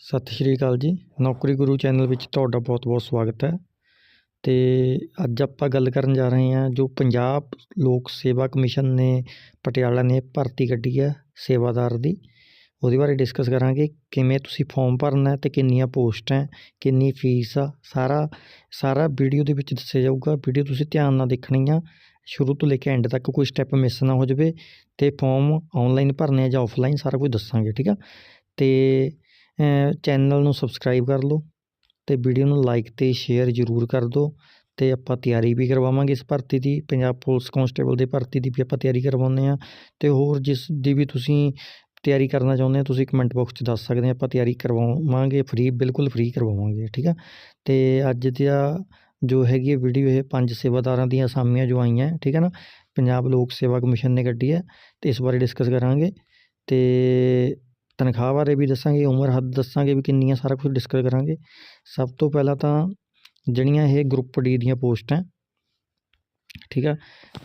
ਸਤਿ ਸ਼੍ਰੀ ਅਕਾਲ ਜੀ। ਨੌਕਰੀ ਗੁਰੂ ਚੈਨਲ ਵਿੱਚ ਤੁਹਾਡਾ ਬਹੁਤ-ਬਹੁਤ ਸਵਾਗਤ ਹੈ। ਤੇ ਅੱਜ ਆਪਾਂ ਗੱਲ ਕਰਨ ਜਾ ਰਹੇ ਹਾਂ ਜੋ ਪੰਜਾਬ ਲੋਕ ਸੇਵਾ ਕਮਿਸ਼ਨ ਨੇ, ਪਟਿਆਲਾ ਨੇ ਭਰਤੀ ਕੱਢੀ ਹੈ ਸੇਵਾਦਾਰ ਦੀ। ਉਹਦੇ ਬਾਰੇ ਡਿਸਕਸ ਕਰਾਂਗੇ ਕਿਵੇਂ ਤੁਸੀਂ ਫਾਰਮ ਭਰਨਾ ਹੈ ਤੇ ਕਿੰਨੀਆਂ ਪੋਸਟਾਂ ਕਿੰਨੀ ਫੀਸ ਆ, ਸਾਰਾ ਸਾਰਾ ਵੀਡੀਓ ਦੇ ਵਿੱਚ ਦੱਸਿਆ ਜਾਊਗਾ। ਵੀਡੀਓ ਤੁਸੀਂ ਧਿਆਨ ਨਾਲ ਦੇਖਣੀ ਆ। ਸ਼ੁਰੂ ਤੋਂ ਲੈ ਕੇ ਐਂਡ ਤੱਕ ਕੋਈ ਸਟੈਪ ਮਿਸ ਨਾ ਹੋ ਜਾਵੇ ਤੇ ਫਾਰਮ ਆਨਲਾਈਨ ਭਰਨੇ ਆ ਜਾਂ ਆਫਲਾਈਨ ਸਾਰਾ ਕੁਝ ਦੱਸਾਂਗੇ, ਠੀਕ ਆ? ਤੇ ਚੈਨਲ ਨੂੰ ਸਬਸਕ੍ਰਾਈਬ ਕਰ ਲਓ ਤੇ ਵੀਡੀਓ ਨੂੰ ਲਾਈਕ ਤੇ ਸ਼ੇਅਰ ਜ਼ਰੂਰ ਕਰ ਦਿਓ ਤੇ ਆਪਾਂ ਤਿਆਰੀ ਵੀ ਕਰਵਾਵਾਂਗੇ ਇਸ ਭਰਤੀ ਦੀ। ਪੰਜਾਬ ਪੁਲਿਸ ਕਾਂਸਟੇਬਲ ਦੇ ਭਰਤੀ ਦੀ ਵੀ ਆਪਾਂ ਤਿਆਰੀ ਕਰਵਾਉਂਦੇ ਆ ਤੇ ਹੋਰ ਜਿਸ ਦੀ ਵੀ ਤੁਸੀਂ ਤਿਆਰੀ ਕਰਨਾ ਚਾਹੁੰਦੇ ਹੋ, ਤੁਸੀਂ ਕਮੈਂਟ ਬਾਕਸ 'ਚ ਦੱਸ ਸਕਦੇ ਆ ਆਪਾਂ ਤਿਆਰੀ ਕਰਵਾਵਾਂਗੇ ਫ੍ਰੀ ਬਿਲਕੁਲ ਫ੍ਰੀ ਕਰਵਾਵਾਂਗੇ, ਠੀਕ ਆ? ਤੇ ਅੱਜ ਦਾ ਜੋ ਹੈਗੀ ਵੀਡੀਓ ਇਹ ਪੰਜ ਸੇਵਾਦਾਰਾਂ ਦੀਆਂ ਅਸਾਮੀਆਂ ਜੋ ਆਈਆਂ, ਠੀਕ ਹੈ ਨਾ? ਪੰਜਾਬ ਲੋਕ ਸੇਵਾ ਕਮਿਸ਼ਨ ਨੇ ਕੱਢੀ ਹੈ ਤੇ ਇਸ ਬਾਰੇ ਡਿਸਕਸ ਕਰਾਂਗੇ ਤੇ ਤਨਖਾਹ ਬਾਰੇ ਵੀ ਦੱਸਾਂਗੇ, ਉਮਰ ਹੱਦ ਦੱਸਾਂਗੇ ਵੀ ਕਿੰਨੀ ਆ ਸਾਰਾ ਕੁਝ ਡਿਸਕਸ ਕਰਾਂਗੇ। ਸਭ ਤੋਂ ਪਹਿਲਾਂ ਤਾਂ ਜਿਹੜੀਆਂ ਇਹ ਗਰੁੱਪ ਡੀ ਦੀਆਂ ਪੋਸਟਾਂ ਠੀਕ ਆ?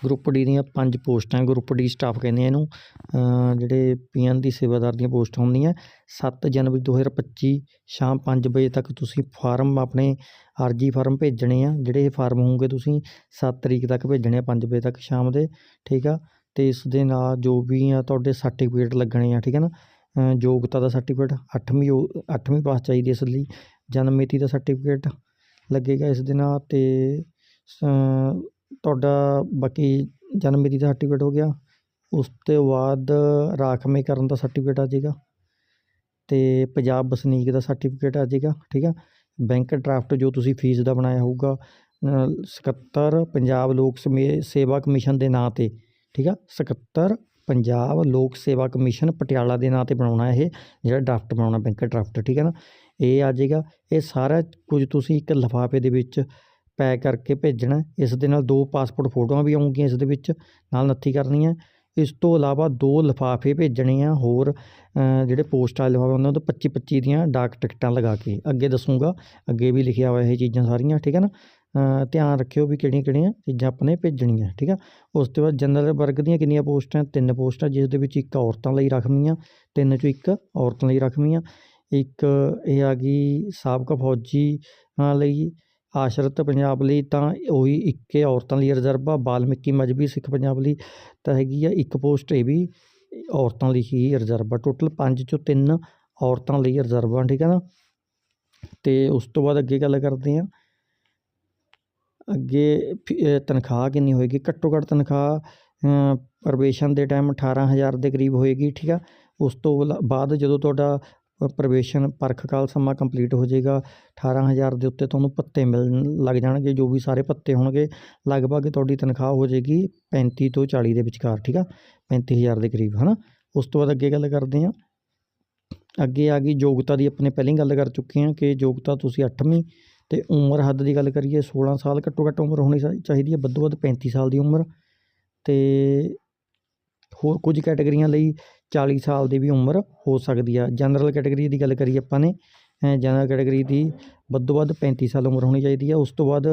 ਗਰੁੱਪ ਡੀ ਦੀਆਂ ਪੰਜ ਪੋਸਟਾਂ ਗਰੁੱਪ ਡੀ ਸਟਾਫ ਕਹਿੰਦੇ ਇਹਨੂੰ ਜਿਹੜੇ ਪੀਐਨ ਦੀ ਸੇਵਾਦਾਰ ਦੀਆਂ ਪੋਸਟਾਂ ਹੁੰਦੀਆਂ 7 ਜਨਵਰੀ 2025 ਸ਼ਾਮ 5 ਵਜੇ ਤੱਕ ਤੁਸੀਂ ਫਾਰਮ ਆਪਣੇ ਅਰਜੀ ਫਾਰਮ ਭੇਜਣੇ ਆ, ਜਿਹੜੇ ਇਹ ਫਾਰਮ ਹੋਣਗੇ ਤੁਸੀਂ 7 ਤਰੀਕ ਤੱਕ ਭੇਜਣੇ ਆ 5 ਵਜੇ ਤੱਕ ਸ਼ਾਮ ਦੇ, ਠੀਕ ਆ? ਤੇ ਇਸ ਦੇ ਨਾਲ ਜੋ ਵੀ ਆ, ਤੁਹਾਡੇ ਸਰਟੀਫਿਕੇਟ ਲੱਗਣੇ ਆ, ਠੀਕ ਹੈ ਨਾ? ਯੋਗਤਾ ਦਾ ਸਰਟੀਫਿਕੇਟ 8ਵੀਂ 8ਵੀਂ ਪਾਸ ਚਾਹੀਦੀ ਇਸ ਲਈ ਜਨਮ ਮਿਤੀ ਦਾ ਸਰਟੀਫਿਕੇਟ ਲੱਗੇਗਾ ਇਸ ਦੇ ਨਾਲ ਅਤੇ ਤੁਹਾਡਾ ਬਾਕੀ ਜਨਮ ਮਿਤੀ ਦਾ ਸਰਟੀਫਿਕੇਟ ਹੋ ਗਿਆ, ਉਸ ਤੋਂ ਬਾਅਦ ਰਾਖਵੇਂ ਕਰਨ ਦਾ ਸਰਟੀਫਿਕੇਟ ਆ ਜਾਏਗਾ ਅਤੇ ਪੰਜਾਬ ਵਸਨੀਕ ਦਾ ਸਰਟੀਫਿਕੇਟ ਆ ਜਾਏਗਾ, ਠੀਕ ਆ? ਬੈਂਕ ਡਰਾਫਟ ਜੋ ਤੁਸੀਂ ਫੀਸ ਦਾ ਬਣਾਇਆ ਹੋਊਗਾ 77 ਪੰਜਾਬ ਲੋਕ ਸਮੇ, ਸੇਵਾ ਕਮਿਸ਼ਨ ਦੇ ਨਾਂ ਤੇ, ਠੀਕ ਆ? 77 ਪੰਜਾਬ ਲੋਕ ਸੇਵਾ ਕਮਿਸ਼ਨ ਪਟਿਆਲਾ ਦੇ ਨਾਂ ਤੇ ਬਣਾਉਣਾ ਇਹ, ਜਿਹੜਾ ਡਰਾਫਟ ਬਣਾਉਣਾ ਬੈਂਕ ਡਰਾਫਟ, ਠੀਕ ਹੈ ਨਾ? ਇਹ ਆ ਜਾਏਗਾ ਇਹ ਸਾਰਾ ਕੁਝ ਤੁਸੀਂ ਇੱਕ ਲਿਫਾਫੇ ਦੇ ਵਿੱਚ ਪੈਕ ਕਰਕੇ ਭੇਜਣਾ, ਇਸ ਦੇ ਨਾਲ ਦੋ ਪਾਸਪੋਰਟ ਫੋਟੋਆਂ ਵੀ ਆਉਂਗੀਆਂ ਇਸ ਦੇ ਵਿੱਚ, ਨਾਲ ਨੱਥੀ ਕਰਨੀ ਹੈ ਇਸ ਤੋਂ ਇਲਾਵਾ ਦੋ ਲਿਫਾਫੇ ਭੇਜਣੇ ਆ, ਹੋਰ ਜਿਹੜੇ ਪੋਸਟ ਵਾਲੇ ਲਿਫਾਫੇ ਉਹਨਾਂ ਤੋਂ 25 25 ਦੀਆਂ ਡਾਕ ਟਿਕਟਾਂ ਲਗਾ ਕੇ, ਅੱਗੇ ਦੱਸੂਗਾ, ਅੱਗੇ ਵੀ ਲਿਖਿਆ ਹੋਇਆ ਇਹ ਚੀਜ਼ਾਂ ਸਾਰੀਆਂ, ਠੀਕ ਹੈ ਨਾ? ਧਿਆਨ ਰੱਖਿਓ ਵੀ ਕਿਹੜੀਆਂ ਕਿਹੜੀਆਂ ਚੀਜ਼ਾਂ ਆਪਣੇ ਭੇਜਣੀਆਂ, ਠੀਕ ਆ? ਉਸ ਤੋਂ ਬਾਅਦ ਜਨਰਲ ਵਰਗ ਦੀਆਂ ਕਿੰਨੀਆਂ ਪੋਸਟਾਂ ਤਿੰਨ ਪੋਸਟਾਂ ਜਿਸ ਦੇ ਵਿੱਚ ਇੱਕ ਔਰਤਾਂ ਲਈ ਰੱਖਵੀਆਂ ਤਿੰਨ ਚੋਂ ਇੱਕ ਔਰਤਾਂ ਲਈ ਰੱਖਵੀਆਂ ਇੱਕ ਇਹ ਆ ਗਈ ਸਾਬਕਾ ਫੌਜੀ ਲਈ ਆਸ਼ਰਤ ਪੰਜਾਬ ਲਈ, ਤਾਂ ਉਹੀ ਇੱਕੇ ਔਰਤਾਂ ਲਈ ਰਿਜ਼ਰਵ ਆ ਬਾਲਮਿਕੀ ਮਜਬੀ ਸਿੱਖ ਪੰਜਾਬ ਲਈ, ਤਾਂ ਹੈਗੀ ਆ ਇੱਕ ਪੋਸਟ ਇਹ ਵੀ ਔਰਤਾਂ ਲਈ ਹੀ ਰਿਜ਼ਰਵ ਆ ਟੋਟਲ ਪੰਜ ਚੋਂ ਤਿੰਨ ਔਰਤਾਂ ਲਈ ਰਿਜ਼ਰਵ ਆ ਠੀਕ ਹੈ ਨਾ? ਤੇ ਉਸ ਤੋਂ ਬਾਅਦ ਅੱਗੇ ਗੱਲ ਕਰਦੇ ਆ ਅੱਗੇ ਤਨਖਾਹ ਕਿੰਨੀ ਹੋਏਗੀ? ਘੱਟੋ ਘੱਟ ਤਨਖਾਹ ਪ੍ਰਵੇਸ਼ਨ ਦੇ ਟਾਈਮ 18000 ਦੇ ਕਰੀਬ ਹੋਏਗੀ, ਠੀਕ ਆ? ਉਸ ਤੋਂ ਲ ਬਾਅਦ ਜਦੋਂ ਤੁਹਾਡਾ ਪ੍ਰਵੇਸ਼ਨ ਪਰਖ ਕਾਲ ਸਮਾਂ ਕੰਪਲੀਟ ਹੋ ਜਾਏਗਾ 18000 ਦੇ ਉੱਤੇ ਤੁਹਾਨੂੰ ਭੱਤੇ ਮਿਲਣ ਲੱਗ ਜਾਣਗੇ, ਜੋ ਵੀ ਸਾਰੇ ਭੱਤੇ ਹੋਣਗੇ, ਲਗਭਗ ਤੁਹਾਡੀ ਤਨਖਾਹ ਹੋ ਜਾਏਗੀ 35 ਤੋਂ 40 ਦੇ ਵਿਚਕਾਰ, ਠੀਕ ਆ? ਪੈਂਤੀ ਹਜ਼ਾਰ ਦੇ ਕਰੀਬ ਹੈ ਨਾ ਉਸ ਤੋਂ ਬਾਅਦ ਅੱਗੇ ਗੱਲ ਕਰਦੇ ਹਾਂ। ਅੱਗੇ ਆ ਗਈ ਯੋਗਤਾ ਦੀ, ਆਪਣੇ ਪਹਿਲਾਂ ਗੱਲ ਕਰ ਚੁੱਕੇ ਹਾਂ ਕਿ ਯੋਗਤਾ ਤੁਸੀਂ ਅੱਠਵੀਂ ਤੇ ਉਮਰ ਹੱਦ ਦੀ ਗੱਲ ਕਰੀਏ 16 ਸਾਲ ਘੱਟੋ ਘੱਟ ਉਮਰ ਹੋਣੀ ਚਾਹੀਦੀ ਹੈ, ਵੱਧੋ ਵੱਧ 35 ਸਾਲ ਦੀ ਉਮਰ। ਤੇ ਹੋਰ ਕੁਝ ਕੈਟਾਗਰੀਆਂ ਲਈ 40 ਸਾਲ ਦੀ ਵੀ ਉਮਰ ਹੋ ਸਕਦੀ ਆ। ਜਨਰਲ ਕੈਟਾਗਰੀ ਦੀ ਗੱਲ ਕਰੀਏ ਆਪਾਂ ਨੇ ਜਨਰਲ ਕੈਟਾਗਰੀ ਦੀ ਵੱਧੋ ਵੱਧ 35 ਸਾਲ ਉਮਰ ਹੋਣੀ ਚਾਹੀਦੀ ਆ। ਉਸ ਤੋਂ ਬਾਅਦ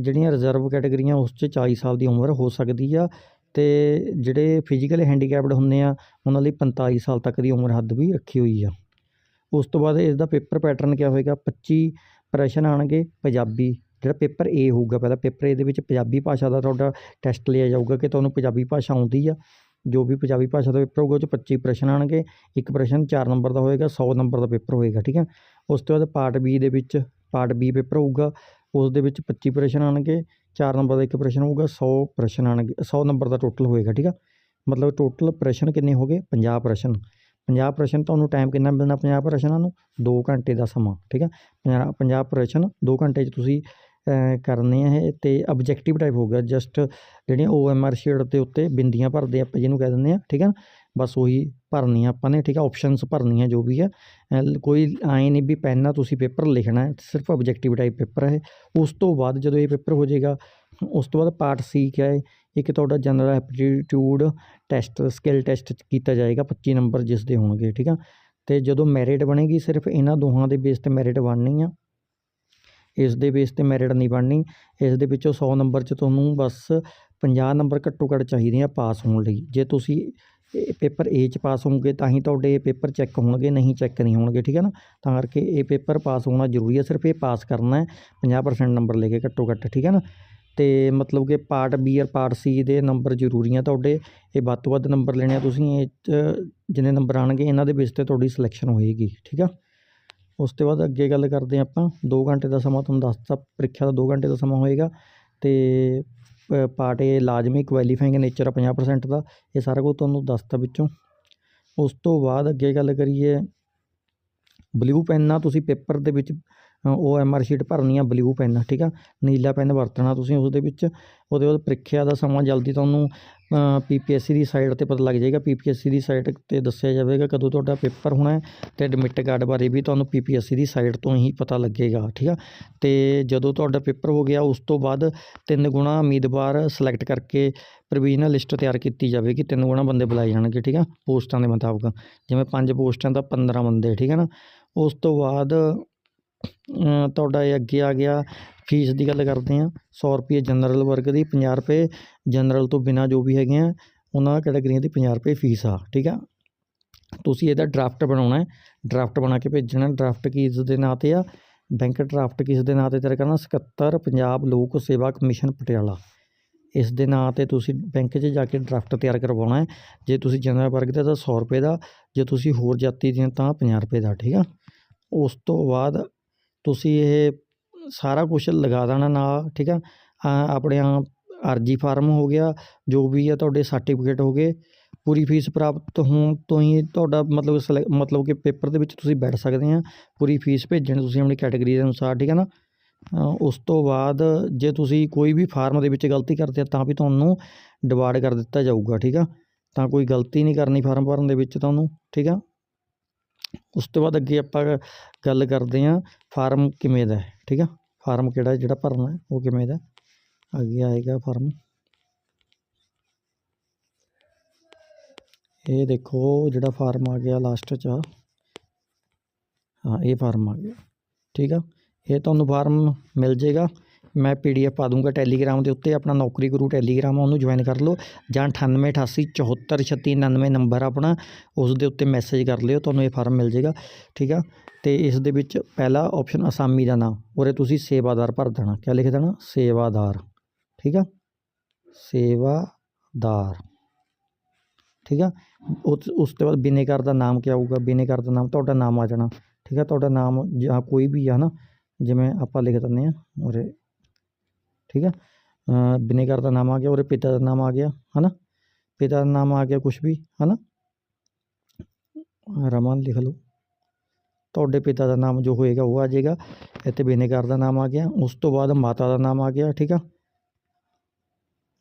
ਜਿਹੜੀਆਂ ਰਿਜ਼ਰਵ ਕੈਟਾਗਰੀਆਂ, ਉਸ 'ਚ 40 ਸਾਲ ਦੀ ਉਮਰ ਹੋ ਸਕਦੀ ਆ। ਤੇ ਜਿਹੜੇ ਫਿਜ਼ੀਕਲੀ ਹੈਂਡੀਕੈਪਡ ਹੁੰਦੇ ਆ, ਉਹਨਾਂ ਲਈ 45 ਸਾਲ ਤੱਕ ਦੀ ਉਮਰ ਹੱਦ ਵੀ ਰੱਖੀ ਹੋਈ ਆ। ਉਸ ਤੋਂ ਬਾਅਦ ਇਸ ਦਾ ਪੇਪਰ ਪੈਟਰਨ ਕਿਆ ਹੋਏਗਾ? 25 ਪ੍ਰਸ਼ਨ ਆਉਣਗੇ, ਪੰਜਾਬੀ, ਜਿਹੜਾ ਪੇਪਰ ਏ ਹੋਊਗਾ, ਪਹਿਲਾਂ ਪੇਪਰ ਏ ਦੇ ਵਿੱਚ ਪੰਜਾਬੀ ਭਾਸ਼ਾ ਦਾ ਤੁਹਾਡਾ ਟੈਸਟ ਲਿਆ ਜਾਊਗਾ ਕਿ ਤੁਹਾਨੂੰ ਪੰਜਾਬੀ ਭਾਸ਼ਾ ਆਉਂਦੀ ਆ। ਜੋ ਵੀ ਪੰਜਾਬੀ ਭਾਸ਼ਾ ਦਾ ਪੇਪਰ ਹੋਊਗਾ, ਉਹ 'ਚ 25 ਪ੍ਰਸ਼ਨ ਆਣਗੇ ਇੱਕ ਪ੍ਰਸ਼ਨ 4 ਨੰਬਰ ਦਾ ਹੋਏਗਾ 100 ਨੰਬਰ ਦਾ ਪੇਪਰ ਹੋਏਗਾ, ਠੀਕ ਹੈ ਉਸ ਤੋਂ ਬਾਅਦ ਪਾਰਟ ਬੀ ਦੇ ਵਿੱਚ, ਪਾਰਟ ਬੀ ਪੇਪਰ ਹੋਊਗਾ, ਉਸ ਦੇ ਵਿੱਚ 25 ਪ੍ਰਸ਼ਨ ਆਣਗੇ 4 ਨੰਬਰ ਦਾ ਇੱਕ ਪ੍ਰਸ਼ਨ ਹੋਊਗਾ 100 ਪ੍ਰਸ਼ਨ ਆਣਗੇ 100 ਨੰਬਰ ਦਾ ਟੋਟਲ ਹੋਏਗਾ, ਠੀਕ ਆ। ਮਤਲਬ ਟੋਟਲ ਪ੍ਰਸ਼ਨ ਕਿੰਨੇ ਹੋ ਗਏ? 50 ਪ੍ਰਸ਼ਨ। 50 ਪ੍ਰਸ਼ਨ ਤੁਹਾਨੂੰ ਟਾਈਮ ਕਿੰਨਾ ਮਿਲਣਾ 50 ਪ੍ਰਸ਼ਨਾਂ ਨੂੰ? 2 ਘੰਟੇ ਦਾ ਸਮਾਂ, ਠੀਕ ਆ 50 ਪ੍ਰਸ਼ਨ 2 ਘੰਟੇ 'ਚ ਤੁਸੀਂ ਕਰਨੇ ਆ ਇਹ ਤੇ ਆਬਜੈਕਟਿਵ ਟਾਈਪ ਹੋ ਗਿਆ। ਜਸਟ ਜਿਹੜੀਆਂ ਓ ਐਮ ਆਰ ਸ਼ੀਟ ਦੇ ਉੱਤੇ ਬਿੰਦੀਆਂ ਭਰਦੇ ਆਪਾਂ ਜਿਹਨੂੰ ਕਹਿ ਦਿੰਦੇ ਆ, ਠੀਕ ਆ ਬਸ ਉਹੀ ਭਰਨੀਆਂ ਆਪਾਂ ਨੇ, ਠੀਕ ਹੈ? ਆਪਸ਼ਨਸ ਭਰਨੀਆਂ ਜੋ ਵੀ ਹੈ। ਕੋਈ ਆਏ ਨਹੀਂ ਵੀ ਪੈਨ ਨਾਲ ਤੁਸੀਂ ਪੇਪਰ ਲਿਖਣਾ ਹੈ, ਸਿਰਫ ਆਬਜੈਕਟਿਵ ਟਾਈਪ ਪੇਪਰ ਹੈ। ਉਸ ਤੋਂ ਬਾਅਦ ਜਦੋਂ ਇਹ ਪੇਪਰ ਹੋ ਜਾਏਗਾ, ਉਸ ਤੋਂ ਬਾਅਦ ਪਾਰਟ ਸੀ ਕਿਆ ਹੈ? ਇੱਕ ਤੁਹਾਡਾ general aptitude test skill test ਕੀਤਾ ਜਾਏਗਾ 25 ਨੰਬਰ ਜਿਸ ਦੇ ਹੋਣਗੇ, ਠੀਕ ਆ? ਤੇ ਜਦੋਂ ਮੈਰਿਟ ਬਣੇਗੀ, ਸਿਰਫ ਇਹਨਾਂ ਦੋਹਾਂ ਦੇ ਬੇਸ ਤੇ ਮੈਰਿਟ ਬਣਨੀ ਆ। ਇਸ ਦੇ ਬੇਸ ਤੇ ਮੈਰਿਟ ਨਹੀਂ ਬਣਨੀ। ਇਸ ਦੇ ਵਿੱਚੋਂ 100 ਨੰਬਰ 'ਚ ਤੁਹਾਨੂੰ ਬਸ 50 ਨੰਬਰ ਘੱਟੋ ਘੱਟ ਚਾਹੀਦੇ ਆ ਪਾਸ ਹੋਣ ਲਈ। ਜੇ ਤੁਸੀਂ ਪੇਪਰ ਏ 'ਚ ਪਾਸ ਹੋਵੋਗੇ, ਤਾਂ ਹੀ ਤੁਹਾਡੇ ਇਹ ਪੇਪਰ ਚੈੱਕ ਹੋਣਗੇ, ਨਹੀਂ ਚੈੱਕ ਨਹੀਂ ਹੋਣਗੇ, ਠੀਕ ਹੈ ਨਾ? ਤਾਂ ਕਰਕੇ ਇਹ ਪੇਪਰ ਪਾਸ ਹੋਣਾ ਜ਼ਰੂਰੀ ਹੈ ਸਿਰਫ ਇਹ ਪਾਸ ਕਰਨਾ ਹੈ 50% ਨੰਬਰ ਲੈ ਕੇ ਘੱਟੋ ਘੱਟ ਠੀਕ ਹੈ ਨਾ? ਅਤੇ ਮਤਲਬ ਕਿ ਪਾਰਟ ਬੀ ਔਰ ਪਾਰਟ ਸੀ ਦੇ ਨੰਬਰ ਜ਼ਰੂਰੀ ਆ ਤੁਹਾਡੇ। ਇਹ ਵੱਧ ਤੋਂ ਵੱਧ ਨੰਬਰ ਲੈਣੇ ਆ ਤੁਸੀਂ, ਇਹ 'ਚ ਜਿੰਨੇ ਨੰਬਰ ਆਉਣਗੇ ਇਹਨਾਂ ਦੇ ਬੇਸ ਤੇ ਤੁਹਾਡੀ ਸਿਲੈਕਸ਼ਨ ਹੋਏਗੀ, ਠੀਕ ਆ? ਉਸ ਤੋਂ ਬਾਅਦ ਅੱਗੇ ਗੱਲ ਕਰਦੇ ਹਾਂ ਆਪਾਂ 2 ਘੰਟੇ ਦਾ ਸਮਾਂ ਤੁਹਾਨੂੰ ਦੱਸਤਾ, ਪ੍ਰੀਖਿਆ ਦਾ 2 ਘੰਟੇ ਦਾ ਸਮਾਂ ਹੋਏਗਾ ਤੇ ਪਾਰਟ ਏ ਲਾਜ਼ਮੀ ਕੁਆਲੀਫਾਈਂਗ ਨੇਚਰ ਆ 50% ਦਾ, ਇਹ ਸਾਰਾ ਕੁਝ ਤੁਹਾਨੂੰ ਦੱਸਤਾ ਵਿੱਚੋਂ। ਉਸ ਤੋਂ ਬਾਅਦ ਅੱਗੇ ਗੱਲ ਕਰੀਏ ਬਲੂ ਪੈਨ ਨਾਲ ਤੁਸੀਂ ਪੇਪਰ ਦੇ ਵਿੱਚ ਉਹ ਐਮ ਆਰ ਸ਼ੀਟ ਭਰਨੀ ਆ ਬਲੂ ਪੈਨ ਠੀਕ ਆ? ਨੀਲਾ ਪੈਨ ਵਰਤਣਾ ਤੁਸੀਂ ਉਸ ਦੇ ਵਿੱਚ। ਉਹਦੇ ਬਾਅਦ ਪ੍ਰੀਖਿਆ ਦਾ ਸਮਾਂ ਜਲਦੀ ਤੁਹਾਨੂੰ ਪੀਪੀਐਸਸੀ ਦੀ ਸਾਈਟ ਤੇ ਪਤਾ ਲੱਗ ਜਾਏਗਾ। ਪੀਪੀਐਸਸੀ ਦੀ ਸਾਈਟ ਤੇ ਦੱਸਿਆ ਜਾਵੇਗਾ ਕਦੋਂ ਤੁਹਾਡਾ ਪੇਪਰ ਹੋਣਾ ਹੈ ਤੇ ਐਡਮਿਟ ਕਾਰਡ ਬਾਰੇ ਵੀ ਤੁਹਾਨੂੰ ਪੀਪੀਐਸਸੀ ਦੀ ਸਾਈਟ ਤੋਂ ਹੀ ਪਤਾ ਲੱਗੇਗਾ, ਠੀਕ ਆ? ਤੇ ਜਦੋਂ ਤੁਹਾਡਾ ਪੇਪਰ ਹੋ ਗਿਆ, ਉਸ ਤੋਂ ਬਾਅਦ ਤਿੰਨ ਗੁਣਾ ਉਮੀਦਵਾਰ ਸਿਲੈਕਟ ਕਰਕੇ ਪ੍ਰੋਵੀਜ਼ਨਲ ਲਿਸਟ ਤਿਆਰ ਕੀਤੀ ਜਾਵੇਗੀ। ਤਿੰਨ ਗੁਣਾ ਬੰਦੇ ਬੁਲਾਏ ਜਾਣਗੇ, ਠੀਕ ਆ? ਪੋਸਟਾਂ ਦੇ ਮੁਤਾਬਕ। ਜਿਵੇਂ ਪੰਜ ਪੋਸਟਾਂ ਤਾਂ 15 ਬੰਦੇ, ਠੀਕ ਹੈ ਨਾ? ਉਸ ਤੋਂ ਬਾਅਦ ਤੁਹਾਡਾ ਇਹ ਅੱਗੇ ਆ ਗਿਆ। ਫੀਸ ਦੀ ਗੱਲ ਕਰਦੇ ਹਾਂ। ਸੌ ਰੁਪਏ ਜਨਰਲ ਵਰਗ ਦੀ 50 ਰੁਪਏ। ਜਨਰਲ ਤੋਂ ਬਿਨਾ ਜੋ ਵੀ ਹੈਗੇ ਆ, ਉਹਨਾਂ ਕੈਟਾਗਰੀਆਂ ਦੀ 50 ਰੁਪਏ ਫੀਸ ਆ, ਠੀਕ ਆ? ਤੁਸੀਂ ਇਹਦਾ ਡਰਾਫਟ ਬਣਾਉਣਾ ਹੈ। ਡਰਾਫਟ ਬਣਾ ਕੇ ਭੇਜਣਾ। ਡਰਾਫਟ ਕਿਸ ਦੇ ਨਾਂ ਤੇ ਆ? ਬੈਂਕ ਡਰਾਫਟ ਕਿਸ ਦੇ ਨਾਂ ਤੇ? ਤਿਆਰ ਕਰਨਾ 77 ਪੰਜਾਬ ਲੋਕ ਸੇਵਾ ਕਮਿਸ਼ਨ ਪਟਿਆਲਾ। ਇਸ ਦੇ ਨਾਂ ਤੇ ਤੁਸੀਂ ਬੈਂਕ 'ਚ ਜਾ ਕੇ ਡਰਾਫਟ ਤਿਆਰ ਕਰਵਾਉਣਾ ਹੈ। ਜੇ ਤੁਸੀਂ ਜਨਰਲ ਵਰਗ ਦਾ ਤਾਂ 100 ਰੁਪਏ ਦਾ। ਜੇ ਤੁਸੀਂ ਹੋਰ ਜਾਤੀ ਦੇ ਤਾਂ 50 ਰੁਪਏ ਦਾ, ਠੀਕ ਆ? ਉਸ ਤੋਂ ਬਾਅਦ ਤੁਸੀਂ ਇਹ ਸਾਰਾ ਕੁਝ ਲਗਾ ਦੇਣਾ ਨਾਲ, ਠੀਕ ਆ? ਆਪਣੇ ਅਰਜੀ ਫਾਰਮ ਹੋ ਗਿਆ, ਜੋ ਵੀ ਆ ਤੁਹਾਡੇ ਸਰਟੀਫਿਕੇਟ ਹੋ ਗਏ, ਪੂਰੀ ਫੀਸ ਪ੍ਰਾਪਤ ਹੋਣ ਤੋਂ ਹੀ ਤੁਹਾਡਾ ਮਤਲਬ ਸਿਲੈ- ਮਤਲਬ ਕਿ ਪੇਪਰ ਦੇ ਵਿੱਚ ਤੁਸੀਂ ਬੈਠ ਸਕਦੇ ਆ, ਪੂਰੀ ਫੀਸ ਭੇਜਣੀ ਤੁਸੀਂ ਆਪਣੀ ਕੈਟਾਗਰੀ ਦੇ ਅਨੁਸਾਰ, ਠੀਕ ਹੈ ਨਾ? ਉਸ ਤੋਂ ਬਾਅਦ ਜੇ ਤੁਸੀਂ ਕੋਈ ਵੀ ਫਾਰਮ ਦੇ ਵਿੱਚ ਗਲਤੀ ਕਰਦੇ ਆ ਤਾਂ ਵੀ ਤੁਹਾਨੂੰ ਡਿਵਾਈਡ ਕਰ ਦਿੱਤਾ ਜਾਊਗਾ, ਠੀਕ ਆ? ਤਾਂ ਕੋਈ ਗਲਤੀ ਨਹੀਂ ਕਰਨੀ ਫਾਰਮ ਭਰਨ ਦੇ ਵਿੱਚ ਤੁਹਾਨੂੰ, ਠੀਕ ਆ? ਉਸ ਤੋਂ ਬਾਅਦ ਅੱਗੇ ਆਪਾਂ ਗੱਲ ਕਰਦੇ ਹਾਂ ਫਾਰਮ ਕਿਵੇਂ ਦਾ ਹੈ, ਠੀਕ ਆ? ਫਾਰਮ ਕਿਹੜਾ ਜਿਹੜਾ ਭਰਨਾ ਹੈ, ਉਹ ਕਿਵੇਂ ਦਾ ਅੱਗੇ ਆਏਗਾ ਫਾਰਮ। ਇਹ ਦੇਖੋ ਜਿਹੜਾ ਫਾਰਮ ਆ ਗਿਆ ਲਾਸਟ 'ਚ। ਹਾਂ, ਇਹ ਫਾਰਮ ਆ ਗਿਆ, ਠੀਕ ਆ? ਇਹ ਤੁਹਾਨੂੰ ਫਾਰਮ ਮਿਲ ਜੇਗਾ ਮੈਂ ਪੀਡੀਐਫ ਪਾ ਦੂੰਗਾ ਟੈਲੀਗ੍ਰਾਮ ਦੇ ਉੱਤੇ ਆਪਣਾ ਨੌਕਰੀ ਗੁਰੂ ਟੈਲੀਗ੍ਰਾਮ ਆ, ਉਹਨੂੰ ਜੁਆਇਨ ਕਰ ਲਓ। ਜਾਂ 9888743699 ਨੰਬਰ ਆਪਣਾ ਉਸ ਦੇ ਉੱਤੇ ਮੈਸੇਜ ਕਰ ਲਿਓ ਤੁਹਾਨੂੰ ਇਹ ਫਾਰਮ ਮਿਲ ਜੇਗਾ ਠੀਕ ਆ? ਤੇ ਇਸ ਦੇ ਵਿੱਚ ਪਹਿਲਾ ਆਪਸ਼ਨ ਅਸਾਮੀ ਦਾ ਨਾਮ ਉਰੇ ਤੁਸੀਂ ਸੇਵਾਦਾਰ ਭਰ ਦੇਣਾ। ਕਿਆ ਲਿਖ ਦੇਣਾ? ਸੇਵਾਦਾਰ ਠੀਕ ਆ? ਸੇਵਾਦਾਰ ਠੀਕ ਆ? ਉਸ ਉਸ ਤੋਂ ਬਾਅਦ ਬਿਨੇਕਾਰ ਦਾ ਨਾਮ ਕਿਆ ਆਊਗਾ ਬਿਨੇਕਾਰ ਦਾ ਨਾਮ ਤੁਹਾਡਾ ਨਾਮ ਆ ਜਾਣਾ ਠੀਕ ਆ? ਤੁਹਾਡਾ ਨਾਮ ਜਾਂ ਕੋਈ ਵੀ ਆ ਨਾ ਜਿਵੇਂ ਆਪਾਂ ਲਿਖ ਦਿੰਦੇ ਆ ਉਰੇ ਠੀਕ ਆ ਅ, ਬਿਨੇਕਾਰ ਦਾ ਨਾਮ ਆ ਗਿਆ ਉਰੇ ਪਿਤਾ ਦਾ ਨਾਮ ਆ ਗਿਆ ਹਨਾ ਪਿਤਾ ਦਾ ਨਾਮ ਆ ਗਿਆ ਕੁਝ ਵੀ ਹਨਾ ਰਮਨ ਲਿਖ ਲਓ ਤੁਹਾਡੇ ਪਿਤਾ ਦਾ ਨਾਮ ਜੋ ਹੋਏਗਾ ਉਹ ਆ ਜਾਏਗਾ ਇੱਥੇ ਬਿਨੇਕਾਰ ਦਾ ਨਾਮ ਆ ਗਿਆ ਉਸ ਤੋਂ ਬਾਅਦ ਮਾਤਾ ਦਾ ਨਾਮ ਆ ਗਿਆ ਠੀਕ ਆ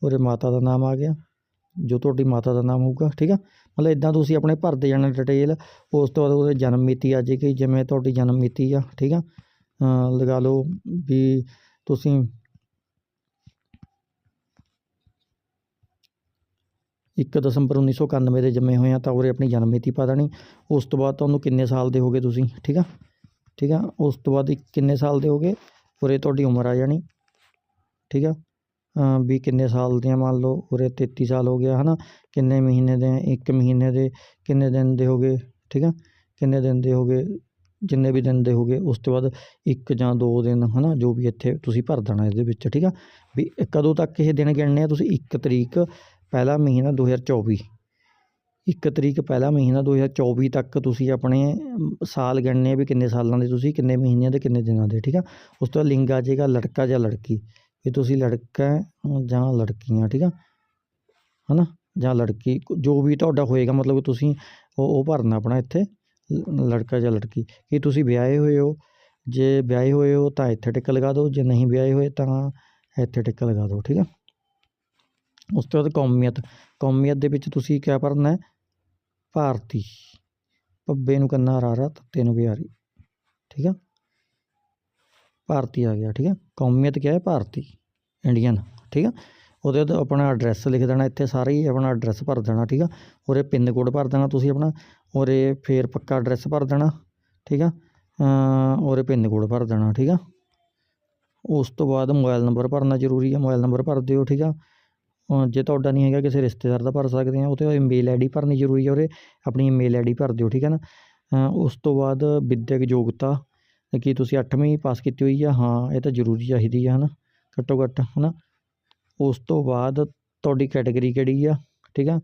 ਉਰੇ ਮਾਤਾ ਦਾ ਨਾਮ ਆ ਗਿਆ ਜੋ ਤੁਹਾਡੀ ਮਾਤਾ ਦਾ ਨਾਮ ਹੋਊਗਾ ਠੀਕ ਆ ਮਤਲਬ ਇਦਾਂ ਤੁਸੀਂ ਆਪਣੇ ਭਰਦੇ ਜਾਣਾ ਡਿਟੇਲ ਉਸ ਤੋਂ ਬਾਅਦ ਉਹਦੇ ਜਨਮ ਮਿਤੀ ਆ ਜਾਏਗੀ ਜਿਵੇਂ ਤੁਹਾਡੀ ਜਨਮ ਮਿਤੀ ਆ ਠੀਕ ਆ ਅ, ਲਗਾ ਲਓ ਵੀ ਤੁਸੀਂ ਇੱਕ ਦਸੰਬਰ 1991 ਦੇ ਜੰਮੇ ਹੋਏ ਆ ਤਾਂ ਉਰੇ ਆਪਣੀ ਜਨਮ ਮਿਤੀ ਪਾ ਦੇਣੀ। ਉਸ ਤੋਂ ਬਾਅਦ ਤੁਹਾਨੂੰ ਕਿੰਨੇ ਸਾਲ ਦੇ ਹੋਗੇ ਤੁਸੀਂ, ਠੀਕ ਆ? ਠੀਕ ਆ? ਉਸ ਤੋਂ ਬਾਅਦ ਇੱਕ ਕਿੰਨੇ ਸਾਲ ਦੇ ਹੋਗੇ ਉਰੇ ਤੁਹਾਡੀ ਉਮਰ ਆ ਜਾਣੀ, ਠੀਕ ਆ? ਵੀ ਕਿੰਨੇ ਸਾਲ ਦੀਆਂ ਮੰਨ ਲਓ, ਉਰੇ 33 ਸਾਲ ਹੋ ਗਿਆ, ਹਨਾ? ਕਿੰਨੇ ਮਹੀਨੇ ਦੇ, ਇੱਕ ਮਹੀਨੇ ਦੇ, ਕਿੰਨੇ ਦਿਨ ਦੇ ਹੋਗੇ ਠੀਕ ਆ? ਕਿੰਨੇ ਦਿਨ ਦੇ ਹੋਗੇ ਜਿੰਨੇ ਵੀ ਦਿਨ ਦੇ ਹੋਗੇ ਉਸ ਤੋਂ ਬਾਅਦ ਇੱਕ ਜਾਂ ਦੋ ਦਿਨ, ਹਨਾ? ਜੋ ਵੀ ਇੱਥੇ ਤੁਸੀਂ ਭਰ ਦੇਣਾ ਇਹਦੇ ਵਿੱਚ, ਠੀਕ ਆ? ਵੀ ਕਦੋਂ ਤੱਕ ਇਹ ਦਿਨ ਗਿਣਨੇ ਆ ਤੁਸੀਂ? 1 ਤਰੀਕ ਪਹਿਲਾ ਮਹੀਨਾ 2024 ਇੱਕ ਤਰੀਕ ਪਹਿਲਾ ਮਹੀਨਾ 2024 ਤੱਕ ਤੁਸੀਂ ਆਪਣੇ ਸਾਲ ਗਿਣਨੇ ਵੀ ਕਿੰਨੇ ਸਾਲਾਂ ਦੇ ਤੁਸੀਂ, ਕਿੰਨੇ ਮਹੀਨਿਆਂ ਦੇ, ਕਿੰਨੇ ਦਿਨਾਂ ਦੇ, ਠੀਕ ਆ? ਉਸ ਤੋਂ ਬਾਅਦ ਲਿੰਗ ਆ ਜਾਏਗਾ ਲੜਕਾ ਜਾਂ ਲੜਕੀ। ਵੀ ਤੁਸੀਂ ਲੜਕਾ ਜਾਂ ਲੜਕੀਆਂ, ਠੀਕ ਆ? ਹਨਾ? ਜਾਂ ਲੜਕੀ, ਜੋ ਵੀ ਤੁਹਾਡਾ ਹੋਏਗਾ, ਮਤਲਬ ਤੁਸੀਂ ਉਹ ਉਹ ਭਰਨਾ ਆਪਣਾ ਇੱਥੇ, ਲ- ਲੜਕਾ ਜਾਂ ਲੜਕੀ। ਕਿ ਤੁਸੀਂ ਵਿਆਹੇ ਹੋਏ ਹੋ? ਜੇ ਵਿਆਹੇ ਹੋਏ ਹੋ ਤਾਂ ਇੱਥੇ ਟਿਕ ਲਗਾ ਦਿਓ, ਜੇ ਨਹੀਂ ਵਿਆਹੇ ਹੋਏ ਤਾਂ ਇੱਥੇ ਟਿਕ ਲਗਾ ਦਿਓ, ਠੀਕ ਆ? ਉਸ ਤੋਂ ਬਾਅਦ ਕੌਮੀਅਤ ਕੌਮੀਅਤ ਦੇ ਵਿੱਚ ਤੁਸੀਂ ਕਿਆ ਭਰਨਾ ਭਾਰਤੀ ਪੱਬੇ ਨੂੰ ਕੰਨਾ ਰਾਰਾ ਤੱਤੇ ਨੂੰ ਬਿਹਾਰੀ ਠੀਕ ਆ? ਭਾਰਤੀ ਆ ਗਿਆ, ਠੀਕ ਆ? ਕੌਮੀਅਤ ਕਿਆ ਹੈ? ਭਾਰਤੀ, ਇੰਡੀਅਨ, ਠੀਕ ਆ? ਉਹਦੇ ਉੱਤੇ ਆਪਣਾ ਐਡਰੈਸ ਲਿਖ ਦੇਣਾ, ਇੱਥੇ ਸਾਰੇ ਹੀ ਆਪਣਾ ਐਡਰੈਸ ਭਰ ਦੇਣਾ, ਠੀਕ ਆ? ਉਰੇ ਪਿੰਨ ਕੋਡ ਭਰ ਦੇਣਾ ਤੁਸੀਂ ਆਪਣਾ, ਉਰੇ ਫੇਰ ਪੱਕਾ ਐਡਰੈਸ ਭਰ ਦੇਣਾ, ਠੀਕ ਆ? ਉਰੇ ਪਿੰਨ ਕੋਡ ਭਰ ਦੇਣਾ, ਠੀਕ ਆ? ਉਸ ਤੋਂ ਬਾਅਦ ਮੋਬਾਈਲ ਨੰਬਰ ਭਰਨਾ ਜ਼ਰੂਰੀ ਹੈ ਮੋਬਾਈਲ ਨੰਬਰ ਭਰ ਦਿਓ, ਠੀਕ ਆ? ਜੇ ਤੁਹਾਡਾ ਨਹੀਂ ਹੈਗਾ ਕਿਸੇ ਰਿਸ਼ਤੇਦਾਰ ਦਾ ਭਰ ਸਕਦੇ ਆ ਉਹ 'ਤੇ ਈਮੇਲ ਆਈ ਡੀ ਭਰਨੀ ਜ਼ਰੂਰੀ ਹੈ ਉਰੇ, ਆਪਣੀ ਈਮੇਲ ਆਈ ਡੀ ਭਰ ਦਿਓ, ਠੀਕ ਹੈ ਨਾ? ਉਸ ਤੋਂ ਬਾਅਦ ਵਿੱਦਿਅਕ ਯੋਗਤਾ, ਕਿ ਤੁਸੀਂ 8ਵੀਂ ਪਾਸ ਕੀਤੀ ਹੋਈ ਆ, ਹਾਂ, ਇਹ ਤਾਂ ਜ਼ਰੂਰੀ ਚਾਹੀਦੀ ਆ ਹੈ ਨਾ ਘੱਟੋ ਘੱਟ ਹੈ ਨਾ ਉਸ ਤੋਂ ਬਾਅਦ ਤੁਹਾਡੀ ਕੈਟਾਗਰੀ ਕਿਹੜੀ ਆ, ਠੀਕ ਆ?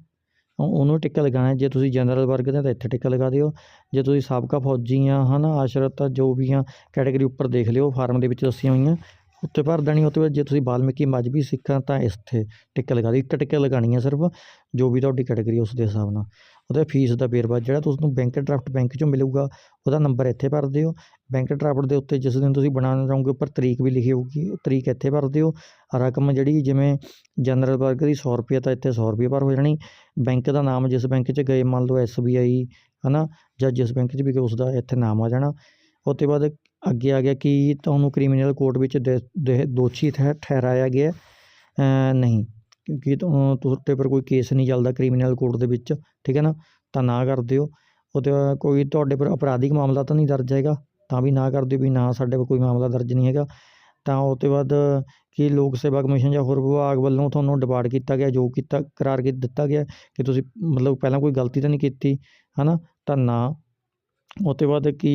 ਉਹਨੂੰ ਟਿੱਕਾ ਲਗਾਉਣਾ, ਜੇ ਤੁਸੀਂ ਜਨਰਲ ਵਰਗ ਦੇ ਤਾਂ ਇੱਥੇ ਟਿੱਕਾ ਲਗਾ ਦਿਓ। ਜੇ ਤੁਸੀਂ ਸਾਬਕਾ ਫੌਜੀ ਆ ਹੈ ਨਾ ਆਸ਼ਰਤ ਜੋ ਵੀ ਆ ਕੈਟਾਗਰੀ ਉੱਪਰ ਦੇਖ ਲਿਓ, ਫਾਰਮ ਦੇ ਵਿੱਚ ਦੱਸੀਆਂ ਹੋਈਆਂ। ਉੱਤੇ ਭਰ ਦੇਣੀ ਉਹ ਤੋਂ ਬਾਅਦ ਜੇ ਤੁਸੀਂ ਬਾਲਮੀਕੀ ਮਜ਼੍ਹਬੀ ਸਿੱਖਾਂ ਤਾਂ ਇੱਥੇ ਟਿੱਕਾ ਲਗਾ ਦਿਓ ਇੱਕ ਟਿੱਕਾ ਲਗਾਉਣੀ ਹੈ ਸਿਰਫ, ਜੋ ਵੀ ਤੁਹਾਡੀ ਕੈਟਾਗਰੀ ਉਸ ਦੇ ਹਿਸਾਬ ਨਾਲ। ਉਹਦੇ ਫੀਸ ਦਾ ਵੇਰਵਾ ਜਿਹੜਾ ਤੁਹਾਨੂੰ ਬੈਂਕ ਡਰਾਫਟ ਬੈਂਕ 'ਚੋਂ ਮਿਲੂਗਾ, ਉਹਦਾ ਨੰਬਰ ਇੱਥੇ ਭਰ ਦਿਓ। ਬੈਂਕ ਡਰਾਫਟ ਦੇ ਉੱਤੇ ਜਿਸ ਦਿਨ ਤੁਸੀਂ ਬਣਾਉਣਾ ਚਾਹੋਗੇ, ਉੱਪਰ ਤਰੀਕ ਵੀ ਲਿਖੀ ਹੋਊਗੀ, ਉਹ ਤਰੀਕ ਇੱਥੇ ਭਰ ਦਿਓ। ਰਕਮ ਜਿਹੜੀ ਜਿਵੇਂ ਜਨਰਲ ਵਰਗ ਦੀ 100 ਰੁਪਏ ਤਾਂ ਇੱਥੇ 100 ਰੁਪਏ ਭਰ ਹੋ ਜਾਣੀ। ਬੈਂਕ ਦਾ ਨਾਮ ਜਿਸ ਬੈਂਕ 'ਚ ਗਏ, ਮੰਨ ਲਓ ਐਸ ਬੀ ਆਈ ਹੈ ਨਾ ਜਾਂ ਜਿਸ ਬੈਂਕ 'ਚ ਵੀ ਗਏ ਉਸ ਦਾ ਇੱਥੇ ਨਾਮ ਆ ਜਾਣਾ। ਉਹ ਤੋਂ ਬਾਅਦ ਅੱਗੇ ਆ ਗਿਆ ਕਿ ਤੁਹਾਨੂੰ ਕ੍ਰਿਮੀਨਲ ਕੋਰਟ ਵਿੱਚ ਦੇ- ਦੇ- ਦੋਸ਼ੀ ਠਹਿ- ਠਹਿਰਾਇਆ ਗਿਆ ਨਹੀਂ। ਕਿਉਂਕਿ ਤੁਹਾਡੇ ਪਰ ਕੋਈ ਕੇਸ ਨਹੀਂ ਚੱਲਦਾ ਕ੍ਰਿਮੀਨਲ ਕੋਰਟ ਦੇ ਵਿੱਚ, ਠੀਕ ਹੈ ਨਾ? ਤਾਂ ਨਾ ਕਰ ਦਿਓ। ਉਹਦੇ ਕੋਈ ਤੁਹਾਡੇ ਪਰ ਅਪਰਾਧਿਕ ਮਾਮਲਾ ਤਾਂ ਨਹੀਂ ਦਰਜ ਹੈਗਾ? ਤਾਂ ਵੀ ਨਾ ਕਰ ਦਿਓ ਵੀ ਨਾ ਸਾਡੇ ਕੋਲ ਕੋਈ ਮਾਮਲਾ ਦਰਜ ਨਹੀਂ ਹੈਗਾ। ਤਾਂ ਉਹ ਤੋਂ ਬਾਅਦ ਕਿ ਲੋਕ ਸੇਵਾ ਕਮਿਸ਼ਨ ਜਾਂ ਹੋਰ ਵਿਭਾਗ ਵੱਲੋਂ ਤੁਹਾਨੂੰ ਡਿਪਾਰਟ ਕੀਤਾ ਗਿਆ, ਜੋ ਕੀਤਾ, ਕਰਾਰ ਕੀ ਦਿੱਤਾ ਗਿਆ ਕਿ ਤੁਸੀਂ ਮਤਲਬ ਪਹਿਲਾਂ ਕੋਈ ਗਲਤੀ ਤਾਂ ਨਹੀਂ ਕੀਤੀ, ਹੈ ਨਾ? ਤਾਂ ਨਾ ਉਹ ਤੋਂ ਬਾਅਦ ਕੀ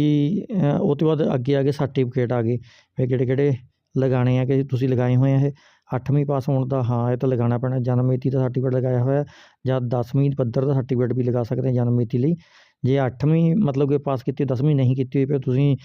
ਉਹ ਤੋਂ ਬਾਅਦ ਅੱਗੇ ਆ ਗਏ ਸਰਟੀਫਿਕੇਟ ਆ ਗਏ। ਵੀ ਕਿਹੜੇ ਕਿਹੜੇ ਲਗਾਉਣੇ ਆ ਕਿ ਤੁਸੀਂ ਲਗਾਏ ਹੋਏ ਆ ਇਹ? ਅੱਠਵੀਂ ਪਾਸ ਹੋਣ ਦਾ, ਹਾਂ, ਇਹ ਤਾਂ ਲਗਾਉਣਾ ਪੈਣਾ। ਜਨਮ ਮਿਤੀ ਦਾ ਸਰਟੀਫਿਕੇਟ ਲਗਾਇਆ ਹੋਇਆ ਜਾਂ 10ਵੀਂ ਪੱਧਰ ਦਾ ਸਰਟੀਫਿਕੇਟ ਵੀ ਲਗਾ ਸਕਦੇ ਜਨਮ ਮਿਤੀ ਲਈ। ਜੇ ਅੱਠਵੀਂ, ਮਤਲਬ ਕਿ ਪਾਸ ਕੀਤੀ 10ਵੀਂ ਨਹੀਂ ਕੀਤੀ ਹੋਈ, ਫਿਰ ਤੁਸੀਂ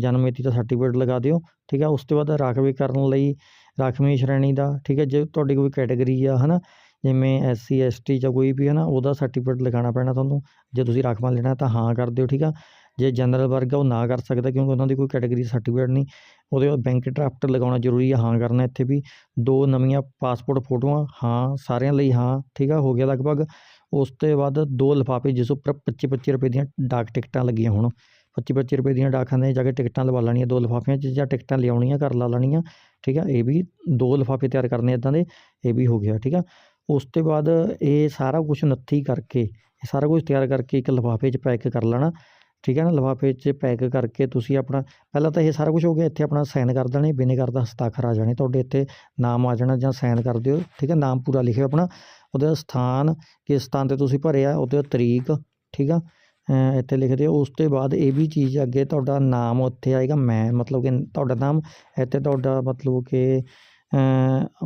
ਜਨਮ ਮਿਤੀ ਦਾ ਸਰਟੀਫਿਕੇਟ ਲਗਾ ਦਿਓ, ਠੀਕ ਆ? ਉਸ ਤੋਂ ਬਾਅਦ ਰਾਖਵੀ ਕਰਨ ਲਈ ਰਾਖਵੀਂ ਸ਼੍ਰੇਣੀ ਦਾ, ਠੀਕ ਹੈ ਜੇ ਤੁਹਾਡੀ ਕੋਈ ਕੈਟਾਗਰੀ ਆ ਹੈ ਨਾ ਜਿਵੇਂ ਐਸ ਸੀ ਐਸ ਟੀ ਜਾਂ ਕੋਈ ਵੀ ਹੈ ਨਾ, ਉਹਦਾ ਸਰਟੀਫਿਕੇਟ ਲਗਾਉਣਾ ਪੈਣਾ ਤੁਹਾਨੂੰ। ਜੇ ਤੁਸੀਂ ਰਾਖਵਾਂ ਲੈਣਾ ਤਾਂ ਹਾਂ ਕਰ ਦਿਓ, ਠੀਕ ਆ? ਜੇ ਜਨਰਲ ਵਰਗ ਆ, ਉਹ ਨਾ ਕਰ ਸਕਦਾ ਕਿਉਂਕਿ ਉਹਨਾਂ ਦੀ ਕੋਈ ਕੈਟਾਗਰੀ ਸਰਟੀਫਿਕੇਟ ਨਹੀਂ। ਉਹਦੇ ਬਾਅਦ ਬੈਂਕ ਡਰਾਫਟ ਲਗਾਉਣਾ ਜ਼ਰੂਰੀ ਆ, ਹਾਂ ਕਰਨਾ ਇੱਥੇ ਵੀ। ਦੋ ਨਵੀਆਂ ਪਾਸਪੋਰਟ ਫੋਟੋਆਂ, ਹਾਂ, ਸਾਰਿਆਂ ਲਈ ਹਾਂ, ਠੀਕ ਆ? ਹੋ ਗਿਆ ਲਗਭਗ। ਉਸ ਤੋਂ ਬਾਅਦ ਦੋ ਲਿਫਾਫੇ ਜਿਸ ਉੱਪਰ 25 25 ਰੁਪਏ ਦੀਆਂ ਡਾਕ ਟਿਕਟਾਂ ਲੱਗੀਆਂ ਹੋਣ। 25 25 ਰੁਪਏ ਦੀਆਂ ਡਾਕਾਂ ਡਾਕਖਾਨੇ ਜਾ ਕੇ ਟਿਕਟਾਂ ਲਵਾ ਲੈਣੀਆਂ, ਦੋ ਲਿਫਾਫਿਆਂ 'ਚ ਜਾਂ ਟਿਕਟਾਂ ਲਿਆਉਣੀਆਂ, ਘਰ ਲਾ ਲੈਣੀਆਂ, ਠੀਕ ਆ? ਇਹ ਵੀ ਦੋ ਲਿਫਾਫੇ ਤਿਆਰ ਕਰਨੇ ਇੱਦਾਂ ਦੇ, ਇਹ ਵੀ ਹੋ ਗਿਆ, ਠੀਕ ਆ? ਉਸ ਤੋਂ ਬਾਅਦ ਇਹ ਸਾਰਾ ਕੁਝ ਨੱਥੀ ਕਰਕੇ, ਇਹ ਸਾਰਾ ਕੁਝ ਤਿਆਰ ਕਰਕੇ ਇੱਕ ਲਿਫਾਫੇ 'ਚ ਪੈਕ ਕਰ ਲੈਣਾ। ਠੀਕ ਹੈ ਨਾ? ਲਿਫਾਫੇ 'ਚ ਪੈਕ ਕਰਕੇ ਤੁਸੀਂ ਆਪਣਾ, ਪਹਿਲਾਂ ਤਾਂ ਇਹ ਸਾਰਾ ਕੁਝ ਹੋ ਗਿਆ, ਇੱਥੇ ਆਪਣਾ ਸਾਈਨ ਕਰ ਦੇਣੇ ਬਿਨੇਗਰ ਦਾ ਹਸਤਾਖਰ ਆ ਜਾਣੇ, ਤੁਹਾਡੇ ਇੱਥੇ ਨਾਮ ਆ ਜਾਣਾ ਜਾਂ ਸਾਈਨ ਕਰ ਦਿਓ। ਠੀਕ ਹੈ? ਨਾਮ ਪੂਰਾ ਲਿਖਿਓ ਆਪਣਾ। ਉਹਦਾ ਸਥਾਨ, ਕਿਸ ਸਥਾਨ ਤੇ ਤੁਸੀਂ ਭਰਿਆ, ਉਹਦੇ ਤਰੀਕ, ਠੀਕ ਆ? ਇੱਥੇ ਲਿਖ ਦਿਓ। ਉਸ ਤੋਂ ਬਾਅਦ ਇਹ ਵੀ ਚੀਜ਼ ਅੱਗੇ ਤੁਹਾਡਾ ਨਾਮ ਉੱਥੇ ਆਏਗਾ, ਮੈਂ ਮਤਲਬ ਕਿ ਤੁਹਾਡਾ ਨਾਮ, ਇੱਥੇ ਤੁਹਾਡਾ ਮਤਲਬ ਕਿ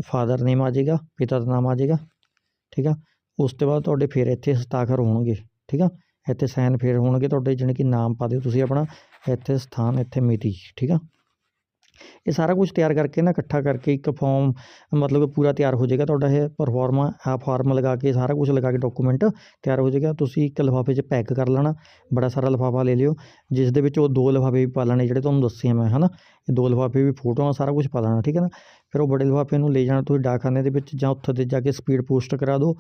ਫਾਦਰ ਨੇਮ ਆ ਜਾਏਗਾ, ਪਿਤਾ ਦਾ ਨਾਮ ਆ ਜਾਏਗਾ। ਠੀਕ ਆ? ਉਸ ਤੋਂ ਬਾਅਦ ਤੁਹਾਡੇ ਫਿਰ ਇੱਥੇ ਹਸਤਾਖਰ ਹੋਣਗੇ, ਠੀਕ ਆ? ਇੱਥੇ ਸਾਈਨ ਫੇਰ ਹੋਣਗੇ ਤੁਹਾਡੇ, ਜਾਣੀ ਕਿ ਨਾਮ ਪਾ ਦਿਓ ਤੁਸੀਂ ਆਪਣਾ, ਇੱਥੇ ਸਥਾਨ ਇੱਥੇ ਮਿਤੀ, ਠੀਕ ਆ? ਇਹ ਸਾਰਾ ਕੁਝ ਤਿਆਰ ਕਰਕੇ ਨਾ ਇਕੱਠਾ ਕਰਕੇ ਇੱਕ ਫਾਰਮ ਮਤਲਬ ਪੂਰਾ ਤਿਆਰ ਹੋ ਜਾਏਗਾ ਤੁਹਾਡਾ ਇਹ ਪਰਫਾਰਮਾ ਆ ਫਾਰਮ ਲਗਾ ਕੇ ਸਾਰਾ ਕੁਝ ਲਗਾ ਕੇ ਡਾਕੂਮੈਂਟ ਤਿਆਰ ਹੋ ਜਾਏਗਾ। ਤੁਸੀਂ ਇੱਕ ਲਿਫਾਫੇ 'ਚ ਪੈਕ ਕਰ ਲੈਣਾ, ਬੜਾ ਸਾਰਾ ਲਿਫਾਫਾ ਲੈ ਲਿਓ, ਜਿਸ ਦੇ ਵਿੱਚ ਉਹ ਦੋ ਲਿਫਾਫੇ ਵੀ ਪਾ ਲੈਣੇ ਜਿਹੜੇ ਤੁਹਾਨੂੰ ਦੱਸੇ ਮੈਂ, ਹਨਾ? ਇਹ ਦੋ ਲਿਫਾਫੇ ਵੀ ਫੋਟੋਆਂ ਸਾਰਾ ਕੁਝ ਪਾ ਲੈਣਾ, ਠੀਕ ਹੈ ਨਾ? ਫਿਰ ਉਹ ਬੜੇ ਲਿਫਾਫੇ ਨੂੰ ਲੈ ਜਾਣਾ ਤੁਸੀਂ ਡਾਕਖਾਨੇ ਦੇ ਵਿੱਚ ਜਾਂ ਉੱਥੇ ਤੇ ਜਾ ਕੇ ਸਪੀਡ ਪੋਸਟ ਕਰਾ ਦਿਓ,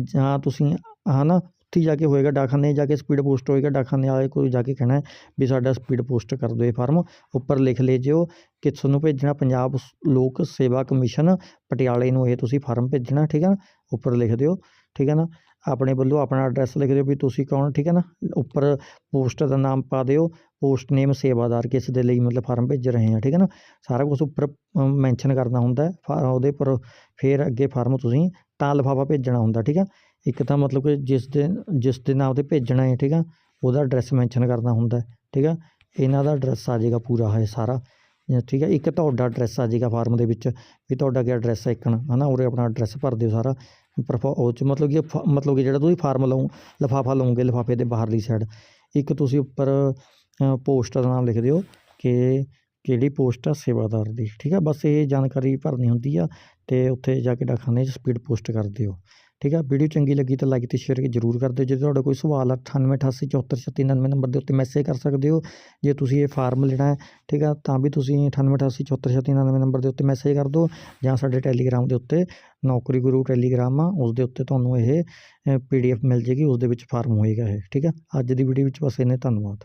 ਜਾਂ ਤੁਸੀਂ, ਹਨਾ? ਉੱਥੇ ਜਾ ਕੇ ਹੋਏਗਾ ਡਾਕਖਾਨੇ, ਜਾ ਕੇ ਸਪੀਡ ਪੋਸਟ ਹੋਏਗਾ ਡਾਕਖਾਨੇ ਵਾਲੇ ਕੋਈ ਜਾ ਕੇ ਕਹਿਣਾ ਵੀ ਸਾਡਾ ਸਪੀਡ ਪੋਸਟ ਕਰ ਦਿਓ ਇਹ ਫਾਰਮ ਉੱਪਰ ਲਿਖ ਲੈ ਜਿਓ ਕਿ ਤੁਹਾਨੂੰ ਭੇਜਣਾ ਪੰਜਾਬ ਲੋਕ ਸੇਵਾ ਕਮਿਸ਼ਨ ਪਟਿਆਲੇ ਨੂੰ ਇਹ ਤੁਸੀਂ ਫਾਰਮ ਭੇਜਣਾ, ਠੀਕ ਹੈ ਨਾ? ਉੱਪਰ ਲਿਖ ਦਿਓ, ਠੀਕ ਹੈ ਨਾ? ਆਪਣੇ ਵੱਲੋਂ ਆਪਣਾ ਐਡਰੈਸ ਲਿਖ ਦਿਓ ਵੀ ਤੁਸੀਂ ਕੌਣ, ਠੀਕ ਹੈ ਨਾ? ਉੱਪਰ ਪੋਸਟ ਦਾ ਨਾਮ ਪਾ ਦਿਓ ਪੋਸਟ ਨੇਮ ਸੇਵਾਦਾਰ ਕਿਸ ਦੇ ਲਈ ਮਤਲਬ ਫਾਰਮ ਭੇਜ ਰਹੇ ਆ, ਠੀਕ ਹੈ ਨਾ? ਸਾਰਾ ਕੁਝ ਉੱਪਰ ਮੈਂਸ਼ਨ ਕਰਨਾ ਹੁੰਦਾ ਹੈ ਉਹਦੇ ਪਰ ਫਿਰ ਅੱਗੇ ਫਾਰਮ ਤੁਸੀਂ ਤਾਂ ਲਿਫਾਫਾ ਭੇਜਣਾ ਹੁੰਦਾ, ਠੀਕ ਹੈ ਇੱਕ ਤਾਂ ਮਤਲਬ ਕਿ ਜਿਸ ਦੇ ਜਿਸ ਦੇ ਨਾਮ ਤੇ ਭੇਜਣਾ ਹੈ, ਠੀਕ ਆ, ਉਹਦਾ ਐਡਰੈਸ ਮੈਂਸ਼ਨ ਕਰਨਾ ਹੁੰਦਾ, ਠੀਕ ਆ, ਇਹਨਾਂ ਦਾ ਐਡਰੈਸ ਆ ਜਾਏਗਾ ਪੂਰਾ ਹੈ ਸਾਰਾ ਠੀਕ ਹੈ ਇੱਕ ਤੁਹਾਡਾ ਐਡਰੈਸ ਆ ਜਾਏਗਾ ਫਾਰਮ ਦੇ ਵਿੱਚ, ਵੀ ਤੁਹਾਡਾ ਕੀ ਐਡਰੈਸ ਹੈ ਇੱਕਣ, ਹਨਾ, ਉਰੇ ਆਪਣਾ ਐਡਰੈਸ ਭਰ ਦਿਓ ਸਾਰਾ ਪਰਫੋ ਉਹ 'ਚ ਮਤਲਬ ਕਿ ਫ- ਮਤਲਬ ਕਿ ਜਿਹੜਾ ਤੁਸੀਂ ਫਾਰਮ ਲਓ, ਲਿਫਾਫਾ ਲਓਗੇ, ਲਿਫਾਫੇ ਦੇ ਬਾਹਰਲੀ ਸਾਈਡ ਇੱਕ ਤੁਸੀਂ ਉੱਪਰ ਪੋਸਟ ਦਾ ਨਾਮ ਲਿਖ ਦਿਓ ਕਿ ਕਿਹੜੀ ਪੋਸਟ ਆ ਸੇਵਾਦਾਰ ਦੀ, ਠੀਕ ਆ, ਬਸ ਇਹ ਜਾਣਕਾਰੀ ਭਰਨੀ ਹੁੰਦੀ ਆ, ਤੇ ਉੱਥੇ ਜਾ ਕੇ ਡਾਕਖਾਨੇ 'ਚ ਸਪੀਡ ਪੋਸਟ ਕਰ ਦਿਓ। ਠੀਕ ਆ? ਵੀਡੀਓ ਚੰਗੀ ਲੱਗੀ ਤਾਂ ਲਾਈਕ ਤੇ ਸ਼ੇਅਰ ਜ਼ਰੂਰ ਕਰ ਦਿਓ। ਜੇ ਤੁਹਾਡਾ ਕੋਈ ਸਵਾਲ ਆ 9888743699 ਨੰਬਰ ਦੇ ਉੱਤੇ ਮੈਸੇਜ ਕਰ ਸਕਦੇ ਹੋ। ਜੇ ਤੁਸੀਂ ਇਹ ਫਾਰਮ ਲੈਣਾ ਹੈ, ਠੀਕ ਆ, ਤਾਂ ਵੀ ਤੁਸੀਂ 9888743699 ਨੰਬਰ ਦੇ ਉੱਤੇ ਮੈਸੇਜ ਕਰ ਦਿਓ ਜਾਂ ਸਾਡੇ ਟੈਲੀਗ੍ਰਾਮ ਦੇ ਉੱਤੇ ਨੌਕਰੀ ਗੁਰੂ ਟੈਲੀਗ੍ਰਾਮ ਆ, ਉਸ ਦੇ ਉੱਤੇ ਤੁਹਾਨੂੰ ਇਹ ਪੀਡੀਐਫ ਮਿਲ ਜੇਗੀ, ਉਸ ਦੇ ਵਿੱਚ ਫਾਰਮ ਹੋਏਗਾ ਇਹ, ਠੀਕ ਆ? ਅੱਜ ਦੀ ਵੀਡੀਓ ਵਿੱਚ ਬਸ ਇੰਨੇ ਧੰਨਵਾਦ।